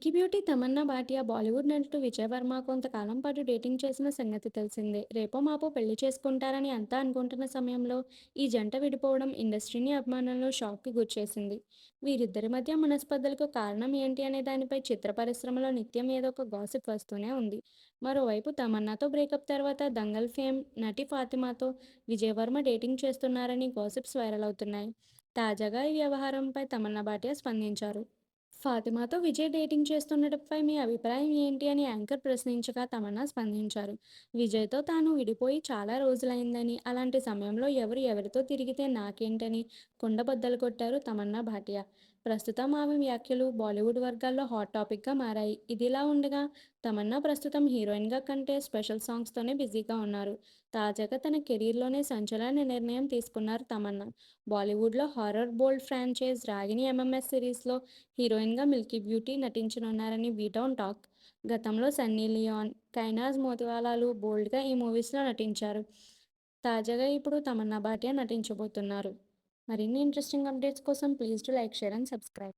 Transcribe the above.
Milky beauty Tamannaah Bhatia Bollywood నటుడు విజయ్ వర్మ కొంతకాలం పాటు డేటింగ్ చేసిన సంగతి తెలిసిందే. రేపో మాపో పెళ్ళి చేసుకుంటారని అంతా అనుకుంటున్న సమయంలో ఈ జంట విడిపోవడం ఇండస్ట్రీని అభిమానులను షాక్కి గురిచేసింది. వీరిద్దరి మధ్య మనస్పర్ధలకు కారణం ఏంటి అనే దానిపై చిత్ర పరిశ్రమలో నిత్యం ఏదో ఒక గాసిప్ వస్తూనే ఉంది. మరోవైపు తమన్నాతో బ్రేకప్ తర్వాత దంగల్ ఫేమ్ నటి ఫాతిమాతో విజయ్ వర్మ డేటింగ్ చేస్తున్నారని గాసిప్స్ వైరల్ అవుతున్నాయి. తాజాగా ఈ వ్యవహారంపై తమన్నా భాటియా స్పందించారు. ఫాతిమాతో విజయ్ డేటింగ్ చేస్తుండటంపై మీ అభిప్రాయం ఏంటి అని యాంకర్ ప్రశ్నించగా తమన్నా స్పందించారు. విజయ్తో తాను విడిపోయి చాలా రోజులైందని అలాంటి సమయంలో ఎవరు ఎవరితో తిరిగితే నాకేంటని కుండబద్దలు కొట్టారు తమన్నా భాటియా. ప్రస్తుతం ఆమె వ్యాఖ్యలు బాలీవుడ్ వర్గాల్లో హాట్ టాపిక్గా మారాయి. ఇదిలా ఉండగా తమన్నా ప్రస్తుతం హీరోయిన్గా కంటే స్పెషల్ సాంగ్స్తోనే బిజీగా ఉన్నారు. తాజాగా తన కెరీర్లోనే సంచలన నిర్ణయం తీసుకున్నారు తమన్నా. బాలీవుడ్లో horror bold franchise Ragini MMS సిరీస్లో హీరోయిన్గా మిల్కీ బ్యూటీ నటించనున్నారని వీటౌన్ టాక్ గతంలో సన్నీ లియోన్ కైనాజ్ మోతివాలాలు బోల్డ్గా ఈ మూవీస్లో నటించారు. తాజాగా ఇప్పుడు తమన్నా భాటియా నటించబోతున్నారు. మరిన్ని ఇంట్రెస్టింగ్ అప్డేట్స్ కోసం please to like share and subscribe